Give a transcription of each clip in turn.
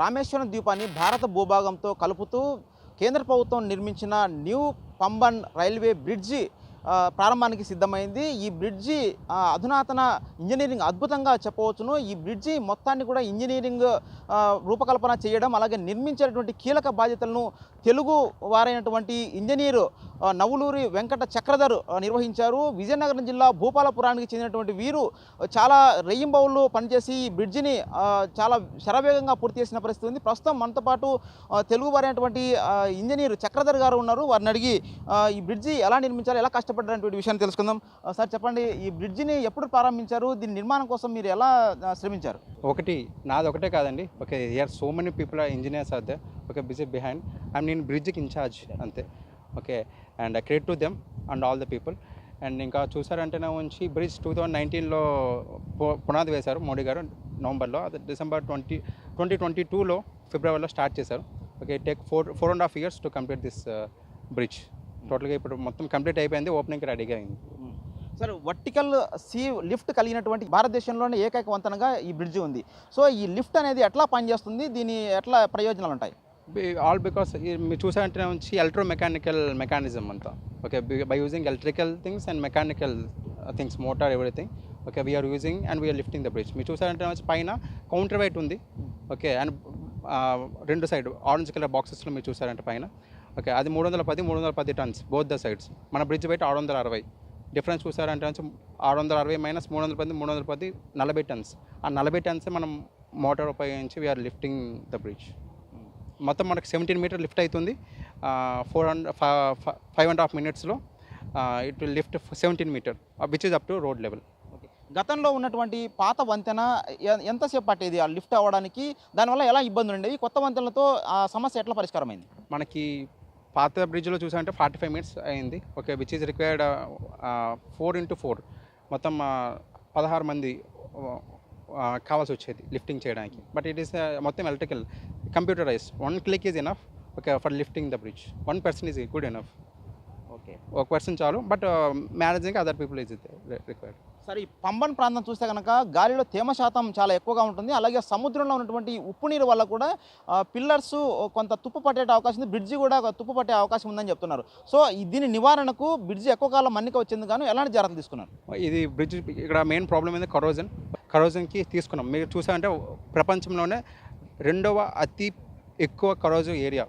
రామేశ్వరం ద్వీపాన్ని భారత భూభాగంతో కలుపుతూ కేంద్ర ప్రభుత్వం నిర్మించిన న్యూ పంబన్ రైల్వే బ్రిడ్జి ప్రారంభానికి సిద్ధమైంది. ఈ బ్రిడ్జి అధునాతన ఇంజనీరింగ్ అద్భుతంగా చెప్పవచ్చును. ఈ బ్రిడ్జి మొత్తాన్ని కూడా ఇంజనీరింగ్ రూపకల్పన చేయడం అలాగే నిర్మించేటువంటి కీలక బాధ్యతలను తెలుగు వారైనటువంటి ఇంజనీరు నవులూరి వెంకట చక్రధర్ నిర్వహించారు. విజయనగరం జిల్లా భూపాలపురానికి చెందినటువంటి వీరు చాలా రెయ్యింబౌళ్ళు పనిచేసి ఈ బ్రిడ్జిని చాలా శరవేగంగా పూర్తి చేసిన పరిస్థితి ఉంది. ప్రస్తుతం మనతో పాటు తెలుగు వారైనటువంటి ఇంజనీర్ చక్రధర్ గారు ఉన్నారు. వారిని అడిగి ఈ బ్రిడ్జి ఎలా నిర్మించాలి ఎలా కష్టపడ్డటువంటి విషయాన్ని తెలుసుకుందాం. సార్ చెప్పండి ఈ బ్రిడ్జిని ఎప్పుడు ప్రారంభించారు? దీని నిర్మాణం కోసం మీరు ఎలా శ్రమించారు? ఒకటి నాది ఒకటే కాదండి. Okay here so many people are engineers are they okay busy behind and నేను బ్రిడ్జ్కి ఇన్ఛార్జ్ అంతే. Okay. And credit to them and all the people. And ఇంకా చూసారంటేనే ఉంచి బ్రిడ్జ్ టూ థౌజండ్ నైన్టీన్లో పునాది వేశారు మోడీ గారు నవంబర్లో. అది డిసెంబర్ ట్వంటీ ట్వంటీ ట్వంటీ టూలో ఫిబ్రవరిలో స్టార్ట్ చేశారు. Okay take four four and half years to complete this bridge టోటల్గా ఇప్పుడు మొత్తం కంప్లీట్ అయిపోయింది ఓపెనింగ్కి రెడీగా అయింది. సార్ వర్టికల్ సీ లిఫ్ట్ కలిగినటువంటి భారతదేశంలోనే ఏకైక వంతనగా ఈ బ్రిడ్జి ఉంది. సో ఈ లిఫ్ట్ అనేది ఎట్లా పనిచేస్తుంది? దీని ఎట్లా ప్రయోజనాలు ఉంటాయి ఆల్ బికాస్ మీరు చూసారంటే నుంచి ఎలక్ట్రో మెకానికల్ మెకానిజం అంతా. Okay by using electrical things and mechanical things motor everything okay we're using and we're lifting the bridge మీరు చూసారంటే వచ్చి పైన కౌంటర్ వైట్ ఉంది. ఓకే అండ్ uh, రెండు సైడ్ ఆరెంజ్ కలర్ బాక్సెస్లో మీరు చూసారంటే పైన. ఓకే అది మూడు వందల పది మూడు వందల పది టన్స్ బోత్ ద సైడ్స్ మన బ్రిడ్జ్ బయట ఆరు వందల అరవై. డిఫరెన్స్ చూసారంటే వచ్చి ఆరు వందల అరవై మైనస్ మూడు వందల పది మూడు వందల పది నలభై టన్స్ ఆ నలభై టన్స్ మనం మోటార్ ఉపయోగించి వీఆర్ లిఫ్టింగ్ ద బ్రిడ్జ్ మొత్తం మనకు సెవెంటీన్ మీటర్ లిఫ్ట్ అవుతుంది four hundred five and half మినిట్స్లో it will lift seventeen metre which is up to road level గతంలో ఉన్నటువంటి పాత వంతెన ఎంతసేపు పట్టేది? ఆ లిఫ్ట్ అవ్వడానికి దానివల్ల ఎలా ఇబ్బందులు ఉండేవి? కొత్త వంతెనలతో ఆ సమస్య ఎట్లా పరిష్కారమైంది? మనకి పాత బ్రిడ్జ్లో చూసారంటే ఫార్టీ ఫైవ్ మినిట్స్ అయింది. Okay which is required four into four మొత్తం uh, పదహారు మంది కావాల్సి వచ్చేది లిఫ్టింగ్ చేయడానికి. బట్ ఇట్ ఈస్ మొత్తం electrical computerise one click is enough okay for lifting the bridge one person is good enough okay ఒక person చాలు but managing other people is required సరే ఈ పంబన్ ప్రాంతం చూస్తే కనుక గాలిలో తేమ శాతం చాలా ఎక్కువగా ఉంటుంది. అలాగే సముద్రంలో ఉన్నటువంటి ఉప్పు నీరు వల్ల కూడా పిల్లర్స్ కొంత తుప్పు పట్టే అవకాశం ఉంది. బ్రిడ్జి కూడా తుప్పు పట్టే అవకాశం ఉందని చెప్తున్నారు. సో దీని నివారణకు బ్రిడ్జి ఎక్కువ కాలం మన్నిక వచ్చింది గాను ఎలాంటి జాగ్రత్తలు తీసుకున్నారు? ఇది బ్రిడ్జ్ ఇక్కడ మెయిన్ ప్రాబ్లం ఏంది కరోజన్ కరోజన్కి తీసుకున్నాం. మీరు చూసారంటే ప్రపంచంలోనే రెండవ అతి ఎక్కువ కరోజు ఏరియా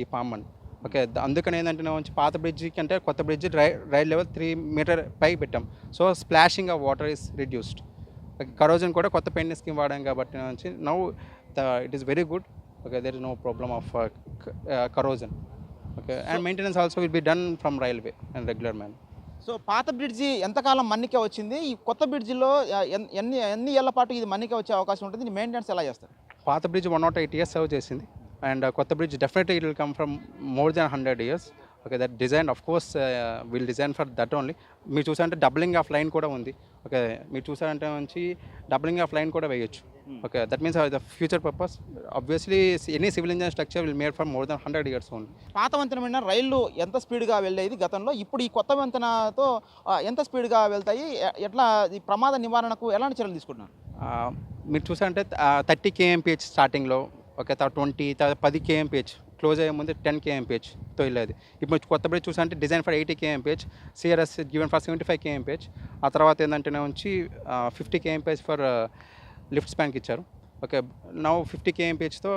ఈ పాంబన్ ఓకే అందుకని ఏంటంటే వచ్చి పాత బ్రిడ్జ్ కంటే కొత్త బ్రిడ్జ్ రై రైల్ లెవెల్ త్రీ మీటర్ పై పెట్టాం. So splashing of water is reduced. Corrosion కూడా కొత్త పెయింటింగ్ స్కీమ్ వాడాం కాబట్టి నుంచి now the it is very good. Okay there is no problem of corrosion. Okay and maintenance also will be done from railway and regular man. So పాత bridge ఎంతకాలం మన్నిక వచ్చింది? ఈ కొత్త బ్రిడ్జిలో ఎన్ని ఎన్ని ఏళ్ళ పాటు ఇది మన్నిక వచ్చే అవకాశం ఉంటుంది? మెయింటెనెన్స్ ఎలా చేస్తారు? పాత bridge one nought eight years serve చేసింది. అండ్ కొత్త bridge definitely it will come from more than hundred years okay that design of course will design for that only మీరు చూసారంటే డబ్లింగ్ ఆఫ్ లైన్ కూడా ఉంది. Okay మీరు చూసారంటే నుంచి doubling of line కూడా వేయొచ్చు. Okay that means the future purpose obviously any civil engine structure will made for more than hundred years only పాత వంతెన మీద రైళ్ళు ఎంత స్పీడ్గా వెళ్ళేది గతంలో? ఇప్పుడు ఈ కొత్త వంతెనతో ఎంత స్పీడ్గా వెళ్తాయి? ఎట్లా ఈ ప్రమాద నివారణకు ఎలాంటి చర్యలు తీసుకుంటున్నారు? మీరు చూసారంటే థర్టీ కేఎంపిహెచ్ స్టార్టింగ్లో ఓకే తర్వాత ట్వంటీ తర్వాత పది కేఎంపిహెచ్ క్లోజ్ అయ్యే ముందు టెన్ కేఎంపిహెచ్తో వెళ్ళేది. ఇప్పుడు కొత్త bridge చూసాంటే design for eighty KMPH CRS given for seventy five KMPH ఆ తర్వాత ఏంటంటే ఉంచి ఫిఫ్టీ కేఎంపిహెచ్ ఫర్ లిఫ్ట్ స్పాన్కి ఇచ్చారు. ఓకే నౌ ఫిఫ్టీ కేఎంపిహెచ్తో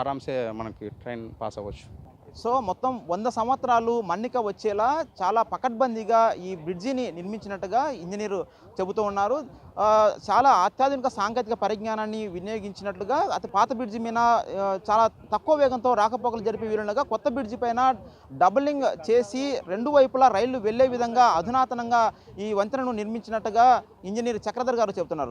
ఆరామ్సే మనకి ట్రైన్ పాస్ అవ్వచ్చు. సో మొత్తం వంద సంవత్సరాలు మన్నిక వచ్చేలా చాలా పకడ్బందీగా ఈ బ్రిడ్జిని నిర్మించినట్టుగా ఇంజనీరు చెబుతూ ఉన్నారు. చాలా అత్యాధునిక సాంకేతిక పరిజ్ఞానాన్ని వినియోగించినట్లుగా అతి పాత బ్రిడ్జి మీద చాలా తక్కువ వేగంతో రాకపోకలు జరిపే వీలుండగా కొత్త బ్రిడ్జి పైన డబులింగ్ చేసి రెండు వైపులా రైళ్ళు వెళ్ళే విధంగా అధునాతనంగా ఈ వంతెనను నిర్మించినట్టుగా ఇంజనీర్ చక్రధర్ గారు చెబుతున్నారు.